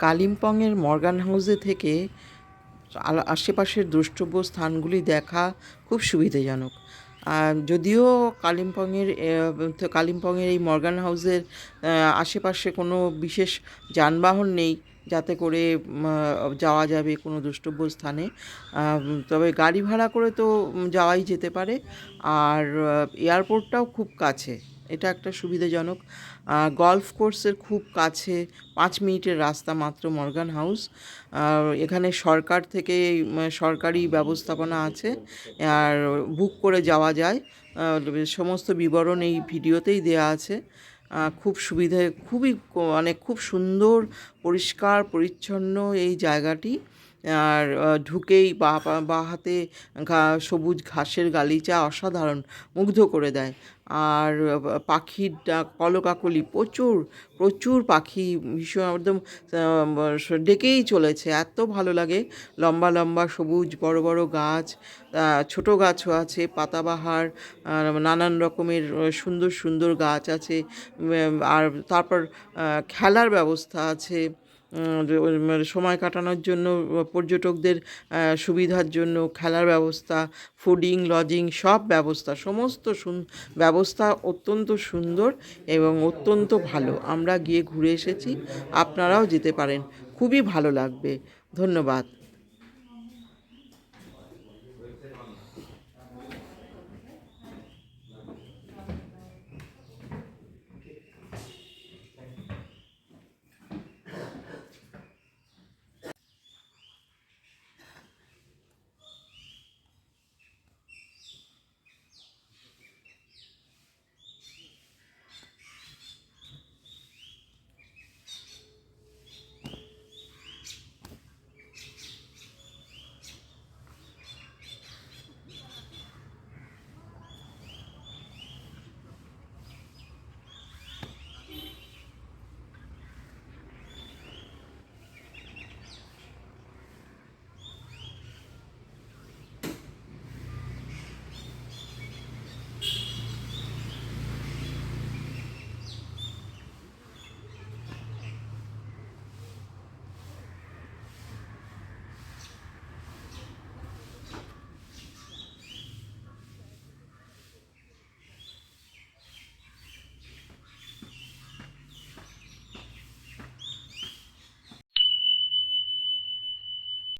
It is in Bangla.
কালিম্পংয়ের মর্গান হাউসে থেকে আশেপাশের দ্রষ্টব্য স্থানগুলি দেখা খুব সুবিধাজনক। যদিও কালিম্পংয়ের কালিম্পংয়ের এই মর্গান হাউসের আশেপাশে কোনো বিশেষ যানবাহন নেই যাতে করে যাওয়া যাবে কোনো দ্রষ্টব্য স্থানে। তবে গাড়ি ভাড়া করে তো যাওয়াই যেতে পারে। আর এয়ারপোর্টটাও খুব কাছে। এটা একটা সুবিধাজনক। গলফ কোর্সের খুব কাছে, পাঁচ মিনিটের রাস্তা মাত্র মর্গান হাউস। এখানে সরকার থেকে সরকারি ব্যবস্থাপনা আছে। আর, বুক করে যাওয়া যায়। সমস্ত বিবরণ এই ভিডিওতেই দেওয়া আছে। খুব সুবিধে খুবই মানে খুব সুন্দর পরিষ্কার পরিচ্ছন্ন এই জায়গাটি। আর ঢুকেই বা বা হাতে সবুজ ঘাসের গালিচা অসাধারণ মুগ্ধ করে দেয়। আর পাখির ডাক কলকাকলি প্রচুর প্রচুর পাখি ভীষণ একদম ডেকেই চলেছে। এত ভালো লাগে। লম্বা লম্বা, সবুজ, বড় বড় গাছ ছোট গাছও আছে, পাতাবাহার নানান রকমের সুন্দর সুন্দর গাছ আছে আর তারপর খেলার ব্যবস্থা আছে। সময় কাটানোর জন্য পর্যটকদের সুবিধার জন্য খেলার ব্যবস্থা ফুডিং লজিং সব ব্যবস্থা, সমস্ত ব্যবস্থা অত্যন্ত সুন্দর এবং অত্যন্ত ভালো। আমরা গিয়ে ঘুরে এসেছি, আপনারাও যেতে পারেন। খুবই ভালো লাগবে। ধন্যবাদ।